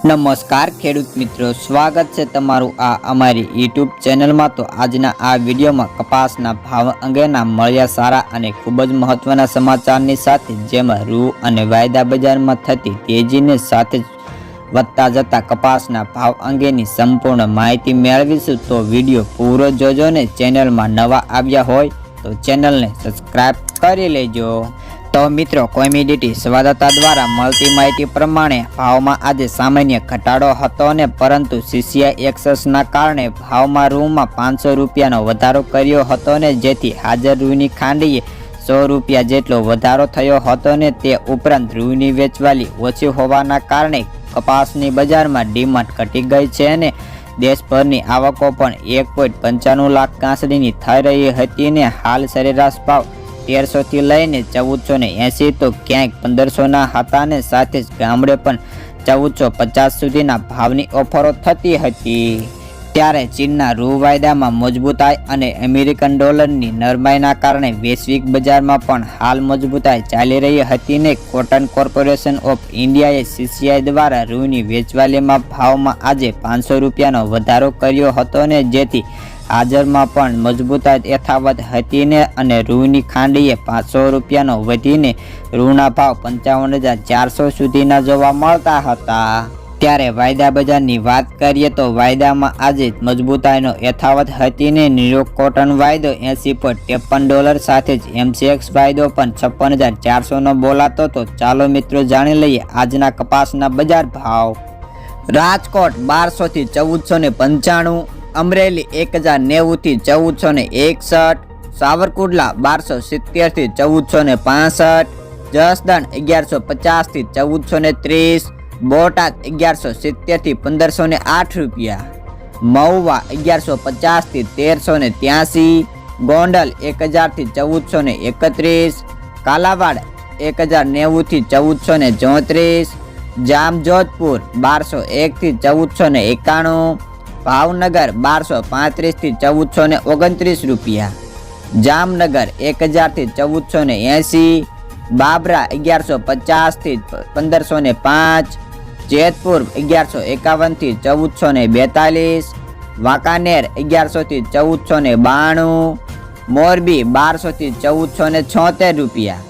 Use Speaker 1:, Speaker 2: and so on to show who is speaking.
Speaker 1: નમસ્કાર, ખેડૂત મિત્રો. સ્વાગત છે તમારું આ અમારી યુટ્યુબ ચેનલમાં. તો આજના આ વિડીયોમાં કપાસના ભાવ અંગેના મળ્યા સારા અને ખૂબ જ મહત્વના સમાચારની સાથે જેમાં રૂ અને વાયદા બજારમાં થતી તેજીને સાથે વધતા જતા કપાસના ભાવ અંગેની સંપૂર્ણ માહિતી મેળવીશું. તો વીડિયો પૂરો જોજો ને ચેનલમાં નવા આવ્યા હોય તો ચેનલને સબસ્ક્રાઇબ કરી લેજો. તો મિત્રો કોમિડિટી સંવાદદાતા દ્વારા મળતી માહિતી પ્રમાણે ભાવમાં આજે સામાન્ય ઘટાડો હતો ને, પરંતુ સીસીઆઈ એક્સેસના કારણે ભાવમાં રૂમાં પાંચસો રૂપિયાનો વધારો કર્યો હતો ને, જેથી હાજર રૂની ખાંડીએ સો રૂપિયા જેટલો વધારો થયો હતો ને, તે ઉપરાંત રૂની વેચવાલી ઓછી હોવાના કારણે કપાસની બજારમાં ડિમાન્ડ ઘટી ગઈ છે અને દેશભરની આવકો પણ એક પોઈન્ટ પંચાણું લાખ કાંસડીની થઈ રહી હતી ને, હાલ સરેરાશ ભાવ તેરસોથી લઈને ચૌદસો ને એંસી તો ક્યાંક પંદરસોના હતા ને સાથે જ ગામડે પણ ચૌદસો પચાસ સુધીના ભાવની ઓફરો થતી હતી. ત્યારે ચીનના રૂ વાયદામાં મજબૂતાઈ અને અમેરિકન ડોલરની નરમાઈના કારણે વૈશ્વિક બજારમાં પણ હાલ મજબૂતાઈ ચાલી રહી હતી ને કોટન કોર્પોરેશન ઓફ ઇન્ડિયાએ સીસીઆઈ દ્વારા રૂની વેચવાલીમાં ભાવમાં આજે પાંચસો રૂપિયાનો વધારો કર્યો હતો ને જેથી હાજરમાં પણ મજબૂતાઈ યથાવત હતી ને અને રૂની ખાંડીએ પાંચસો રૂપિયાનો વધીને રૂના ભાવ પંચાવન હજાર ચારસો સુધીના જોવા મળતા હતા. ત્યારે વાયદા બજારની વાત કરીએ તો વાયદામાં આજે મજબૂતાઈનો યથાવત હતી ને ન્યુયોર્ક કોટન વાયદો એંસી પોઈન્ટ ત્રેપન ડોલર સાથે જ એમસીએક્સ વાયદો પણ છપ્પન હજાર ચારસોનો બોલાતો તો ચાલો મિત્રો જાણી લઈએ આજના કપાસના બજાર ભાવ. રાજકોટ બારસોથી ચૌદસો ને પંચાણું અમરેલી એક હજાર નેવુંથી ચૌદસો ને એકસઠ, સાવરકુંડલા બારસો સિત્તેરથી ચૌદસો ને પાસઠ, જસદણ અગિયારસો પચાસથી ચૌદસો ને ત્રીસ, બોટાદ અગિયારસો સિત્તેરથી પંદરસો ને આઠ રૂપિયા, મહુવા અગિયારસો પચાસથી તેરસો ને ત્યાંસી, ગોંડલ એક હજારથી ચૌદસો ને એકત્રીસ, કાલાવાડ એક હજાર નેવુંથી ચૌદસો ને ચોત્રીસ, જામજોધપુર બારસો એકથી ચૌદસો ને એકાણું ભાવનગર બારસો પાંત્રીસથી ચૌદસો ને ઓગણત્રીસ રૂપિયા. જામનગર એક હજારથી ચૌદસો ને એંસી બાબરા અગિયારસો પચાસથી પંદરસો ને પાંચ. જેતપુર અગિયારસો એકાવનથી ચૌદસો ને બેતાલીસ. વાંકાનેર અગિયારસોથી ચૌદસો ને બાણું. મોરબી બારસોથી ચૌદસો ને છોતેર રૂપિયા.